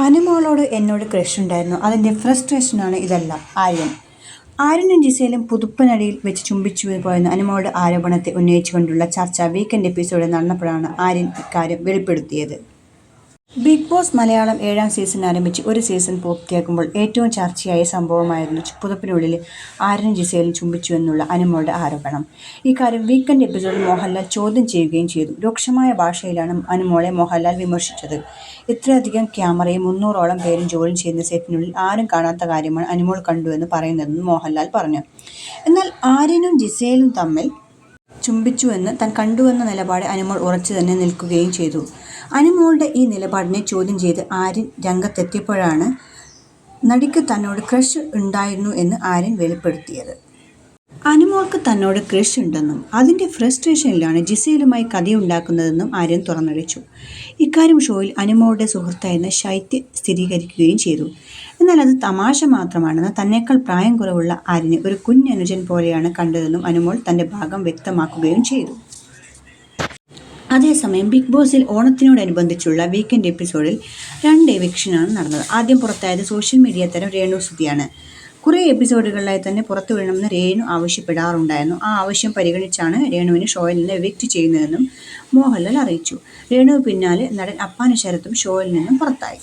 അനുമോളോട് എന്നോട് ക്രഷ് ഉണ്ടായിരുന്നു അതിന്റെ ഫ്രസ്ട്രേഷനാണ് ഇതെല്ലാം. ആര്യൻ. ആര്യനും ജിസയിലും പുതുപ്പനടിയിൽ വെച്ച് ചുംബിച്ചു പോയെന്ന അനുമോളുടെ ആരോപണത്തെ ഉന്നയിച്ചുകൊണ്ടുള്ള ചർച്ച വീക്കെൻഡ് എപ്പിസോഡിൽ നടന്നപ്പോഴാണ് ആര്യൻ ഇക്കാര്യം വെളിപ്പെടുത്തിയത്. ബിഗ് ബോസ് മലയാളം ഏഴാം സീസൺ ആരംഭിച്ച് ഒരു സീസൺ പൂർത്തിയാക്കുമ്പോൾ ഏറ്റവും ചർച്ചയായ സംഭവമായിരുന്നു പുതപ്പിനുള്ളിൽ ആര്യൻ ജിസയിലും ചുംബിച്ചു എന്നുള്ള അനുമോളുടെ ആരോപണം. ഇക്കാര്യം വീക്കെൻഡ് എപ്പിസോഡിൽ മോഹൻലാൽ ചോദ്യം ചെയ്യുകയും ചെയ്തു. രൂക്ഷമായ ഭാഷയിലാണ് അനുമോളെ മോഹൻലാൽ വിമർശിച്ചത്. ഇത്രയധികം ക്യാമറയും മുന്നൂറോളം പേരും ജോലി ചെയ്യുന്ന സെറ്റിനുള്ളിൽ ആരും കാണാത്ത കാര്യമാണ് അനുമോൾ കണ്ടുവെന്ന് പറയുന്നതെന്ന് മോഹൻലാൽ പറഞ്ഞു. എന്നാൽ ആര്യനും ജിസയിലും തമ്മിൽ ചുംബിച്ചുവെന്ന് താൻ കണ്ടുവെന്ന നിലപാട് അനുമോൾ ഉറച്ചു തന്നെ നിൽക്കുകയും ചെയ്തു. അനുമോളുടെ ഈ നിലപാടിനെ ചോദ്യം ചെയ്ത് ആര്യൻ രംഗത്തെത്തിയപ്പോഴാണ് നടിക്ക് തന്നോട് ക്രഷ് ഉണ്ടായിരുന്നു എന്ന് ആര്യൻ വെളിപ്പെടുത്തിയത്. അനുമോൾക്ക് തന്നോട് ക്രഷ് ഉണ്ടെന്നും അതിന്റെ ഫ്രസ്ട്രേഷനിലാണ് ജിസയിലുമായി കഥയുണ്ടാക്കുന്നതെന്നും ആര്യൻ തുറന്നടിച്ചു. ഇക്കാര്യം ഷോയിൽ അനുമോളുടെ സുഹൃത്തായിരുന്ന ശൈത്യ സ്ഥിരീകരിക്കുകയും ചെയ്തു. എന്നാൽ അത് തമാശ മാത്രമാണെന്ന് തന്നേക്കാൾ പ്രായം കുറവുള്ള ആര്യനെ ഒരു കുഞ്ഞനുജൻ പോലെയാണ് കണ്ടതെന്നും അനുമോൾ തന്റെ ഭാഗം വ്യക്തമാക്കുകയും ചെയ്തു. അതേസമയം ബിഗ് ബോസിൽ ഓണത്തിനോടനുബന്ധിച്ചുള്ള വീക്കെൻഡ് എപ്പിസോഡിൽ രണ്ട് എവിക്ഷനാണ് നടന്നത്. ആദ്യം പുറത്തായത് സോഷ്യൽ മീഡിയ തരം രേണു സുധിയാണ്. കുറേ എപ്പിസോഡുകളിലായി തന്നെ പുറത്തു വിടണമെന്ന് രേണു ആവശ്യപ്പെടാറുണ്ടായിരുന്നു. ആ ആവശ്യം പരിഗണിച്ചാണ് രേണുവിനെ ഷോയിൽ നിന്ന് എവിക്റ്റ് ചെയ്യുന്നതെന്നും മോഹൻലാൽ അറിയിച്ചു. രേണു പിന്നാലെ നടൻ അപ്പാന ശരത്തും ഷോയിൽ നിന്നും പുറത്തായി.